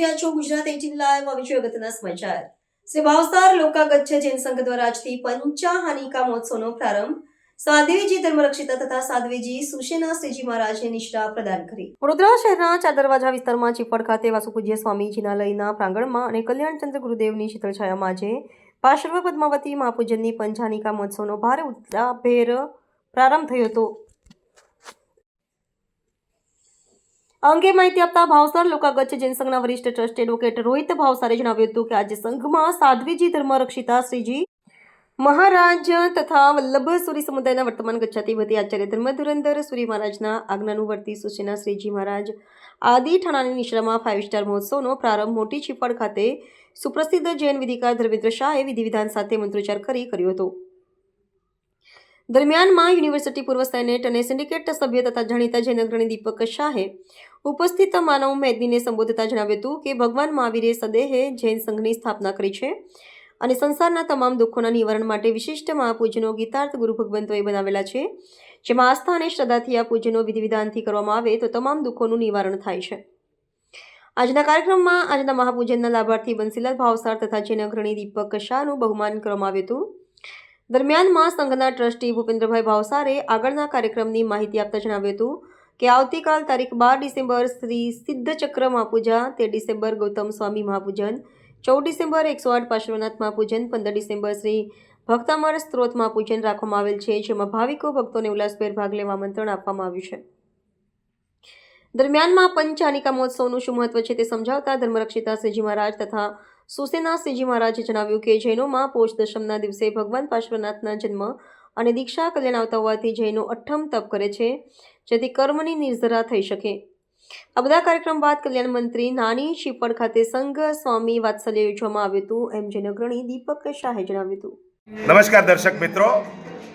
રહ્યા Gujarat eighteen live છે અગત્યના સમાચાર. શ્રી ભાવસાર લોકાગચ્છ જૈન સંઘ દ્વારા આજથી પંચાહાનિકા મહોત્સવનો પ્રારંભ. સાધ્વીજી ધર્મરક્ષિતા તથા સાધ્વીજી સુશેના શ્રીજી મહારાજે નિષ્ઠા પ્રદાન કરી. વડોદરા શહેરના ચાર દરવાજા વિસ્તારમાં ચીપડ ખાતે વાસુપૂજ્ય સ્વામીજીના લયના પ્રાંગણમાં અને કલ્યાણચંદ્ર ગુરુદેવની શીતળછાયામાં આજે પાર્શ્વ પદ્માવતી મહાપૂજનની પંચાનિકા મહોત્સવનો ભારે ઉત્સાહભેર પ્રારંભ થયો હતો આ અંગે માહિતી આપતા ભાવસાર લોકાગચ્છ જૈન સંઘના વરિષ્ઠ ટ્રસ્ટ એડવોકેટ રોહિત ભાવસારે જણાવ્યું હતું કે આજે સંઘમાં સાધ્વીજી ધર્મ રક્ષિતા શ્રીજી મહારાજ તથા વલ્લભ સુરી સમુદાયના વર્તમાન ગચ્છાધિપતિ આચાર્ય ધર્મ ધુરંધર સુરી મહારાજના આજ્ઞાનુવર્તી સુશીના શ્રીજી મહારાજ આદિ ઠાણાની નિશ્રામાં ફાઇવ સ્ટાર મહોત્સવનો પ્રારંભ મોટી ચીપડ ખાતે સુપ્રસિદ્ધ જૈન વિધિકાર ધર્મેન્દ્ર શાહે વિધિ વિધાન સાથે મંત્રોચ્ચાર કરી કર્યો હતો. દરમિયાનમાં યુનિવર્સિટી પૂર્વ સેનેટ અને સિન્ડિકેટ સભ્ય તથા જાણીતા જૈન અગ્રણી દીપક શાહે ઉપસ્થિત માનવ મેદનીને સંબોધતા જણાવ્યું હતું કે ભગવાન મહાવીરે સદેહે જૈન સંઘની સ્થાપના કરી છે અને સંસારના તમામ દુઃખોના નિવારણ માટે વિશિષ્ટ મહાપૂજનો ગીતાર્થ ગુરુ ભગવંતોએ બનાવેલા છે. જેમાં આસ્થા અને શ્રદ્ધાથી આ પૂજનો વિધિ વિધાનથી કરવામાં આવે તો તમામ દુઃખોનું નિવારણ થાય છે. આજના કાર્યક્રમમાં આજના મહાપૂજનના લાભાર્થી બંસીલાલ ભાવસાર તથા જૈન અગ્રણી દીપક શાહનું બહુમાન કરવામાં આવ્યું હતું. દરમિયાનમાં સંઘના ટ્રસ્ટી ભૂપેન્દ્રભાઈ ભાવસારે આગળના કાર્યક્રમની માહિતી આપતા જણાવ્યું હતું. કે આવતીકાલ તારીખ બાર ડિસેમ્બર શ્રી સિદ્ધ ચક્ર મહાપૂજા તેર ડિસેમ્બર ગૌતમ સ્વામી મહાપૂજન, ચૌદ ડિસેમ્બર એકસો આઠ પાર્શ્વનાથ મહાપૂજન, પંદર ડિસેમ્બર શ્રી ભક્તામર સ્ત્રોત મહાપૂજન રાખવામાં આવેલ છે, જેમાં ભાવિકો, ભક્તોને ઉલ્લાસભેર ભાગ લેવા આમંત્રણ આપવામાં આવ્યું છે. દરમિયાનમાં પંચાનિકા મહોત્સવનું શું મહત્વ છે તે સમજાવતા ધર્મરક્ષિતા શ્રીજી મહારાજ તથા સુસેના શ્રીજી મહારાજે જણાવ્યું કે જૈનોમાં પોષ દશમના દિવસે ભગવાન પાર્શ્વનાથના જન્મ અને દીક્ષા કલ્યાણ આવતા હોવાથી જૈનો અઠ્ઠમ તપ કરે છે. જેથી કર્મની નિર્જરા થઈ શકે. આ બધા કાર્યક્રમ બાદ કલ્યાણ મંત્રી નાની શીપડ ખાતે સંઘ સ્વામી વાત્સલ્ય યોજવામાં આવ્યું હતું. એમ જૈન અગ્રણી દીપક શાહે જણાવ્યું હતું. નમસ્કાર દર્શક મિત્રો.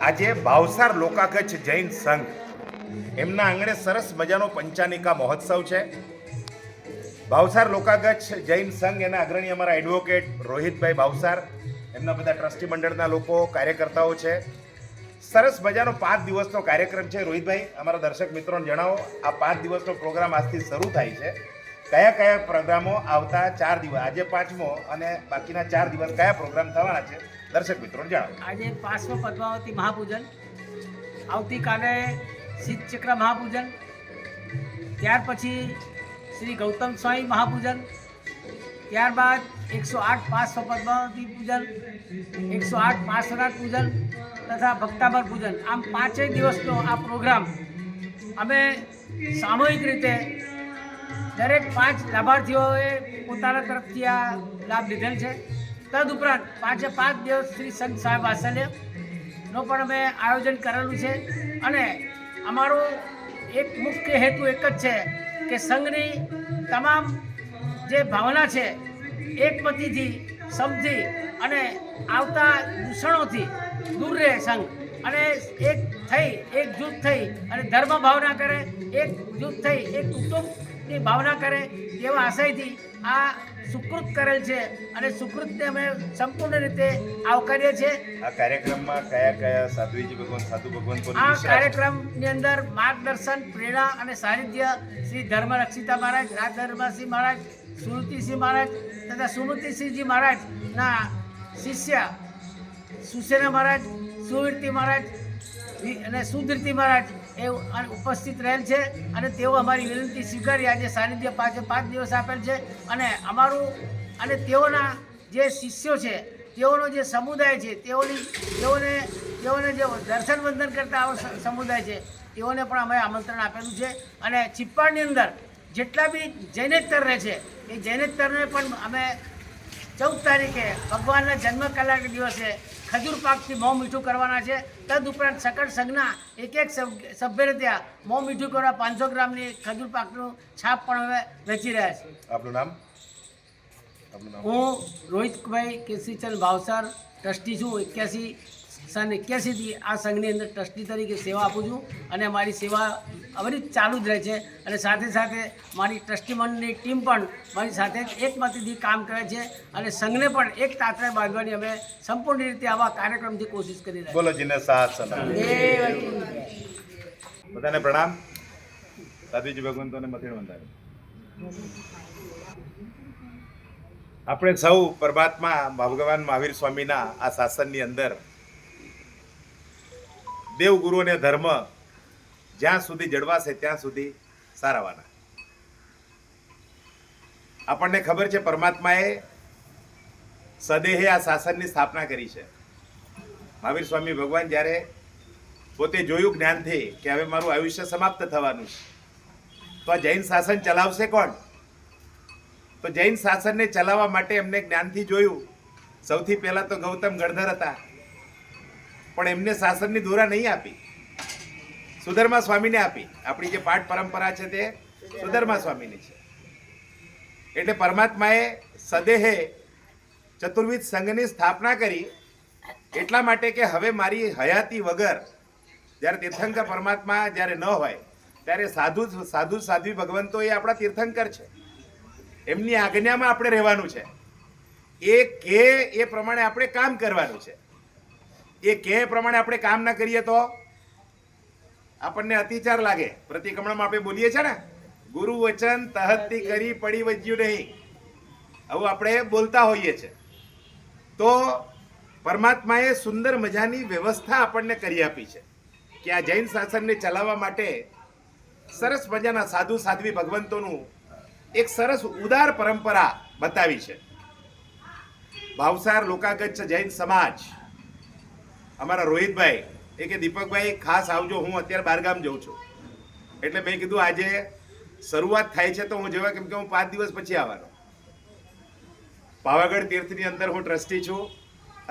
આજે ભાવસાર લોકાકચ્છ જૈન સંઘ. એમના આંગણે સરસ મજાનો પંચાનિકા મહોત્સવ છે. ભાવસાર લોકાગચ્છ જૈન સંઘ, એના અગ્રણી અમારા એડવોકેટ રોહિતભાઈ ભાવસાર એમના બધા ટ્રસ્ટી મંડળના લોકો, કાર્યકર્તાઓ છે. સરસ મજાનો પાંચ દિવસનો કાર્યક્રમ છે. રોહિતભાઈ, અમારા દર્શક મિત્રોને જણાવો, આ પાંચ દિવસનો પ્રોગ્રામ આજથી શરૂ થાય છે. કયા કયા પ્રોગ્રામો આવતા ચાર દિવસ, આજે પાંચમો અને બાકીના ચાર દિવસ કયા પ્રોગ્રામ થવાના છે? દર્શક મિત્રોને જણાવો. આજે પાંચમો પદ્માવતી મહાપૂજન, આવતીકાલે સિદ્ધ ચક્ર મહાપૂજન, ત્યાર પછી શ્રી ગૌતમ સ્વામી મહાપૂજન ત્યારબાદ એકસો આઠ પાંચસો પદ્માવતી પૂજન, એકસો આઠ પાર્શ્વનાથ પૂજન તથા ભક્તાબર પૂજન. આમ પાંચેય દિવસનો આ પ્રોગ્રામ અમે સામૂહિક રીતે દરેક પાંચ લાભાર્થીઓએ પોતાના તરફથી આ લાભ લીધેલ છે. તદુપરાંત પાંચે પાંચ દિવસ શ્રી સંત સાહેબ વાત્સલ્યનો પણ અમે આયોજન કરેલું છે અને અમારો એક મુખ્ય હેતુ એક જ છે કે સંઘની તમામ જે ભાવના છે એકમતીથી સમજી અને આવતા દૂષણોથી દૂર રહે સંઘ અને એક થઈ એક જૂથ થઈ અને ધર્મ ભાવના કરે એક જૂથ થઈ એક કુટુંબની ભાવના કરે તેવા આશયથી આ સુકૃત કરેલ છે અને સુકૃતને અમે સંપૂર્ણ રીતે આવકારીએ છીએ. આ કાર્યક્રમમાં કયા કયા સાધુજી ભગવાન સાધુ ભગવાન આ કાર્યક્રમની અંદર માર્ગદર્શન પ્રેરણા અને સાનિધ્ય શ્રી ધર્મ રક્ષિતા મહારાજ રાજ ધર્મસિંહ મહારાજ સુરતિસિંહ મહારાજ તથા સુમતિસિંહજી મહારાજના શિષ્ય સુસેના મહારાજ, સુવીરતી મહારાજ અને સુધીરતી મહારાજ એ ઉપસ્થિત રહેલ છે અને તેઓ અમારી વિનંતી સ્વીકારી આજે સાનિધ્ય પાસે પાંચ દિવસ આપેલ છે અને અમારું અને તેઓના જે શિષ્યો છે, તેઓનો જે સમુદાય છે, તેઓની તેઓને તેઓને જે દર્શન વંદન કરતા આવો સમુદાય છે, તેઓને પણ અમે આમંત્રણ આપેલું છે અને ચિપ્પાડની અંદર જેટલા બી જૈનેતર રહે છે એ જૈનેતરને પણ અમે ચૌદ તારીખે ભગવાનના જન્મ કલાક દિવસે ખજૂર પાકથી મોં મીઠું કરવાના છે. તદ ઉપરાંત સકળ સંઘના એક એક સભ- સભ્યને ત્યાં મોં મીઠું કરવા પાંચસો ગ્રામની ખજૂર પાકનું છાપ પણ અમે વેચી રહ્યા છીએ આપનું નામ? હું રોહિતભાઈ કેસરીચંદ ભાવસાર ટ્રસ્ટી છું એક્યાસી સન એક્યાસીથી આ સંઘની અંદર ટ્રસ્ટી તરીકે સેવા આપું છું અને મારી સેવા અવિરત ચાલુ જ રહે છે અને સાથે સાથે મારી ટ્રસ્ટી મંડળની ટીમ પણ મારી સાથે એકમતીથી કામ કરે છે અને સંઘને પણ એક તાતરે બાંધવાની અમે સંપૂર્ણ રીતે આવા કાર્યક્રમથી કોશિશ કરી રહ્યા સાથ બધાને પ્રણામ. સાધુજી ભગવંતોને મથેણ બંધાવે આપણે સૌ પરમાત્મા ભગવાન મહાવીર સ્વામીના આ શાસનની અંદર દેવગુરુ અને ધર્મ જ્યાં સુધી જળવાશે ત્યાં સુધી સારાવાના. આપણને ખબર છે, પરમાત્માએ સદેહે આ શાસનની સ્થાપના કરી છે. મહાવીર સ્વામી ભગવાન જ્યારે પોતે જોયું જ્ઞાનથી કે હવે મારું આયુષ્ય સમાપ્ત થવાનું છે, તો આ જૈન શાસન ચલાવશે કોણ? તો જૈન શાસનને ચલાવવા માટે એમને જ્ઞાનથી જોયું. સૌથી પહેલા તો ગૌતમ ગણધર હતા. પણ એમને શાસનની દોરા નહીં આપી. સુધર્મા સ્વામીને આપી. આપણી જે પાઠ પરંપરા છે તે સુધર્મા સ્વામીની છે. એટલે પરમાત્માએ સદેહે ચતુર્વિધ સંઘની સ્થાપના કરી એટલા માટે કે હવે મારી હયાતી વગર જ્યારે તીર્થંકર પરમાત્મા જ્યારે ન હોય, ત્યારે સાધુ સાધુ સાધ્વી ભગવંતો એ આપણા તીર્થંકર છે. એમની આજ્ઞામાં આપણે રહેવાનું છે. એ કે એ પ્રમાણે આપણે કામ કરવાનું છે. એ કે પ્રમાણે આપણે કામ ના કરીએ તો? આપણને અતિચાર લાગે. પ્રતિક્રમણમાં આપણે બોલીએ છીએ ને, ગુરુ વચન તહતી કરી પડી વજ્યું નહીં. આવું આપણે બોલતા હોઈએ છીએ. તો પરમાત્માએ સુંદર મજાની વ્યવસ્થા આપણને કરી આપી છે કે આ જૈન શાસનને ચલાવવા માટે સરસ મજાના સાધુ સાધ્વી ભગવંતોનું એક સરસ ઉદાર પરંપરા બતાવી છે. ભાવસાર લોકાગચ્છ જૈન સમાજ અમારા રોહિતભાઈ, એ કે દીપકભાઈ, ખાસ આવજો, હું અત્યારે બારગામ જઉં છું. એટલે મેં કીધું, આજે શરૂઆત થાય છે તો હું જેવા કેમ કે હું પાંચ દિવસ પછી આવવાનો. પાવાગઢ તીર્થની અંદર હું ટ્રસ્ટી છું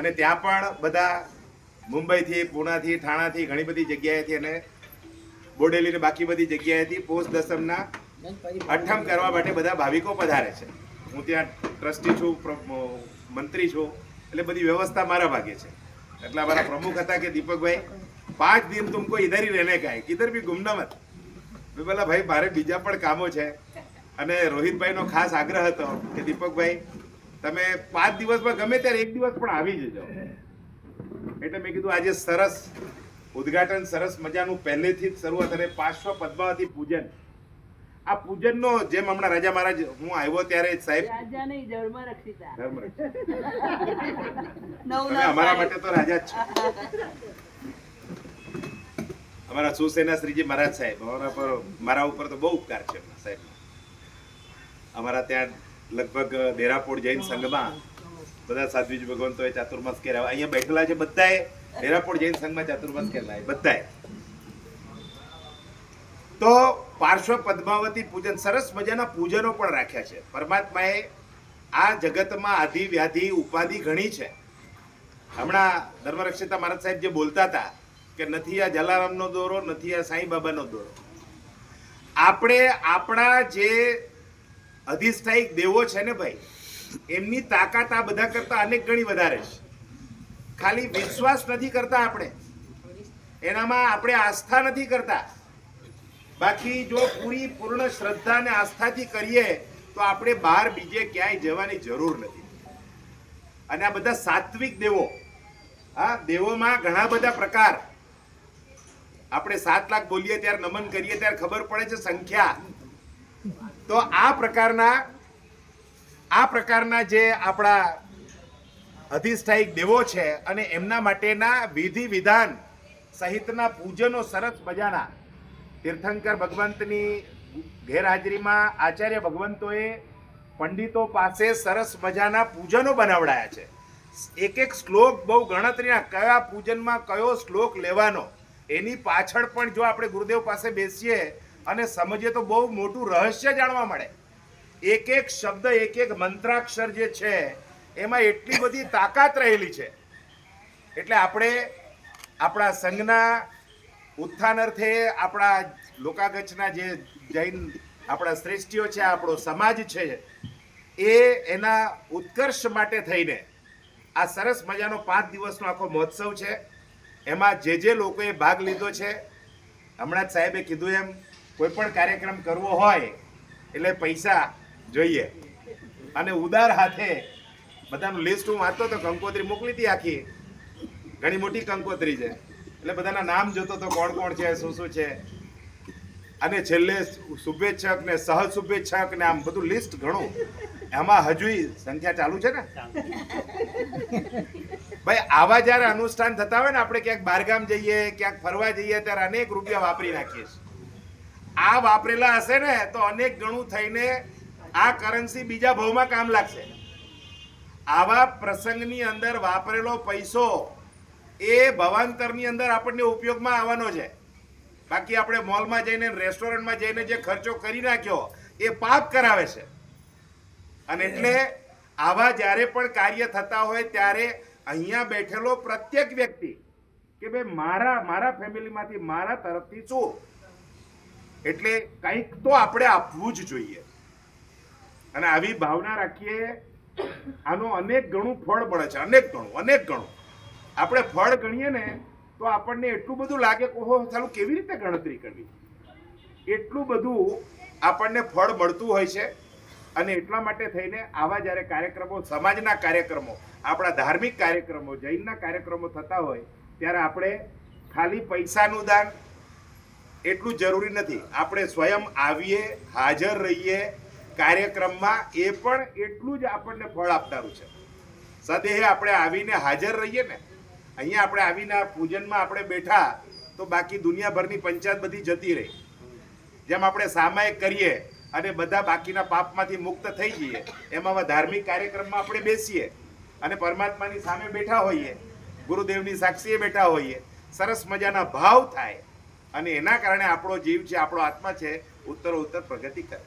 અને ત્યાં પણ બધા મુંબઈથી પુણાથી ઠાણાથી, ઘણી બધી જગ્યાએથી અને બોડેલીની બાકી બધી જગ્યાએથી પોષ દસમના અઠમ કરવા માટે બધા ભાવિકો પધારે છે. હું ત્યાં ટ્રસ્ટી છું મંત્રી છું, એટલે બધી વ્યવસ્થા મારા ભાગે છે. એટલા મારા પ્રમુખ હતા કે દીપકભાઈ, પાંચ દિન તુમકો ઇધર રહેને કાય કિધર ભી ગુમના મત મેં બોલા ભાઈ, મારે બીજા પણ કામો છે. અને રોહિતભાઈનો ખાસ આગ્રહ હતો કે દીપકભાઈ, તમે પાંચ દિવસમાં ગમે ત્યારે એક દિવસ પણ આવી જજો. એટલે મેં કીધું, આજે સરસ ઉદઘાટન, સરસ મજાનું પહેલેથી જ શરૂઆત અને પાંચસો પદ્માવતી પૂજન આ પૂજન નો જેમ હમણાં રાજા મહારાજ હું આવ્યો ત્યારે સાહેબ. રાજા નહીં જળમાં રક્ષિતા. ધર્મ રક્ષક. અમારા માટે તો રાજા જ છો. અમારા સુસેના શ્રીજી મહારાજ સાહેબ અમારા પર મારા ઉપર તો બહુ ઉપકાર છે સાહેબ. અમારા ત્યાં લગભગ દેરાપોર જૈન સંઘમાં બધા સાધ્વીજ ભગવંતોએ ચાતુર્માસ કર્યા અહીંયા બેઠેલા છે બધાએ દેરાપોર જૈન સંઘમાં ચાતુર્માસ કરેલા બધાએ. તો પાર્શ્વ પદ્માવતી પૂજન, સરસ મજાના પૂજનો પણ રાખ્યા છે. પરમાત્માએ આ જગતમાં આધિ વ્યાધિ ઉપાધિ ઘણી છે. હમણાં ધર્મરક્ષિતા મહારાજ સાહેબ જે બોલતા હતા કે નથી આ જલારામનો દોરો, નથી આ સાંઈ બાબાનો દોરો. આપણે આપણા જે અધિષ્ઠાયિક દેવો છે ને ભાઈ, એમની તાકાત આ બધા કરતા અનેક ગણી વધારે છે. ખાલી વિશ્વાસ નથી કરતા આપણે. એનામાં આપણે આસ્થા નથી કરતા. બાકી જો પૂરી પૂર્ણ શ્રદ્ધા અને આસ્થાથી કરીએ, તો આપણે બહાર બીજે ક્યાંય જવાની જરૂર નથી. અને આ બધા સાત્વિક દેવો, હા, દેવોમાં ઘણા બધા પ્રકાર. આપણે સાત લાખ બોલીએ ત્યારે નમન કરીએ ત્યારે ખબર પડે છે સંખ્યા. તો આ પ્રકારના આ પ્રકારના જે આપણા અધિષ્ઠાયિક દેવો છે અને એમના માટેના વિધિ વિધાન સહિતના પૂજનો સરસ મજાના તીર્થંકર ભગવંતની ગેરહાજરીમાં આચાર્ય ભગવંતોએ પંડિતો પાસે સરસ મજાના પૂજનો બનાવડાયા છે. એક એક શ્લોક બહુ ગણતરીના કયા પૂજનમાં કયો શ્લોક લેવાનો, એની પાછળ પણ જો આપણે ગુરુદેવ પાસે બેસીએ અને સમજીએ તો બહુ મોટું રહસ્ય જાણવા મળે. એક એક શબ્દ, એક એક મંત્રાક્ષર જે છે, એમાં એટલી બધી તાકાત રહેલી છે. એટલે આપણે આપણા સંઘના ઉત્થાન અર્થે આપણા લોકાગચ્છના જે જૈન આપણા શ્રેષ્ઠીઓ છે આપણો સમાજ છે, એ એના ઉત્કર્ષ માટે થઈને આ સરસ મજાનો પાંચ દિવસનો આખો મહોત્સવ છે. એમાં જે જે લોકોએ ભાગ લીધો છે, હમણાં જ સાહેબે કીધું એમ, કોઈ પણ કાર્યક્રમ કરવો હોય એટલે પૈસા જોઈએ. અને ઉદાર હાથે બધાનું લિસ્ટ હું વાંચતો તો કંકોત્રી મોકલી હતી આખી. ઘણી મોટી કંકોત્રી છે. એટલે બધાના નામ જોતો તો કોણ કોણ છે, શું શું છે? અને છેલ્લે શુભેચ્છક ને સહ શુભેચ્છક ને આમ બધું લિસ્ટ ઘણું. એમાં હજુય સંખ્યા ચાલુ છે ને? ભાઈ, આવા જ્યારે અનુષ્ઠાન થતા હોય ને, આપણે ક્યાંક બહારગામ જઈએ, ક્યાંક ફરવા જઈએ, ત્યારે અનેક રૂપિયા વાપરી નાખીએ છીએ. આ વાપરેલા હશે ને, તો અનેક ગણું થઈને આ કરન્સી બીજા ભાવમાં કામ લાગશે. આવા પ્રસંગની અંદર વાપરેલો પૈસો એ ભવાંતરની અંદર આપણને ઉપયોગમાં આવવાનો છે. બાકી આપણે મોલમાં જઈને રેસ્ટોરન્ટમાં જઈને જે ખર્ચો કરી નાખ્યો એ પાપ કરાવે છે. અને એટલે આવા જ્યારે પણ કાર્ય થતા હોય ત્યારે અહીંયા બેઠેલો પ્રત્યેક વ્યક્તિ કે ભાઈ મારા મારા ફેમિલીમાંથી મારા તરફથી શું? એટલે કંઈક તો આપણે આપવું જ જોઈએ. અને આવી ભાવના રાખીએ આનો અનેક ગણું ફળ મળે છે અનેક ગણું અનેક ગણું. આપણે ફળ ગણીએ ને તો આપણને એટલું બધું લાગે કે ઓહો, ચાલુ કેવી રીતે ગણતરી કરવી? એટલું બધું આપણને ફળ મળતું હોય છે અને એટલા માટે થઈને આવા જ્યારે કાર્યક્રમો, સમાજના કાર્યક્રમો, આપણા ધાર્મિક કાર્યક્રમો, જૈનના કાર્યક્રમો થતા હોય, ત્યારે આપણે ખાલી પૈસાનું દાન એટલું જરૂરી નથી. આપણે સ્વયં આવીએ, હાજર રહીએ, કાર્યક્રમમાં એ પણ એટલું જ આપણને ફળ આપનારું છે. સદેહે આપણે આવીને હાજર રહીએ ને અહીંયા આપણે આવીને પૂજનમાં આપણે બેઠા તો બાકી દુનિયાભરની પંચાયત બધી જતી રહી. જેમ આપણે સામાયિક કરીએ અને બધા બાકીના પાપમાંથી મુક્ત થઈ જઈએ, એમાં ધાર્મિક કાર્યક્રમમાં આપણે બેસીએ અને પરમાત્માની સામે બેઠા હોઈએ, ગુરુદેવની સાક્ષીએ બેઠા હોઈએ, સરસ મજાના ભાવ થાય અને એના કારણે આપણો જીવ છે, આપણો આત્મા છે ઉત્તરો ઉત્તર પ્રગતિ કરે.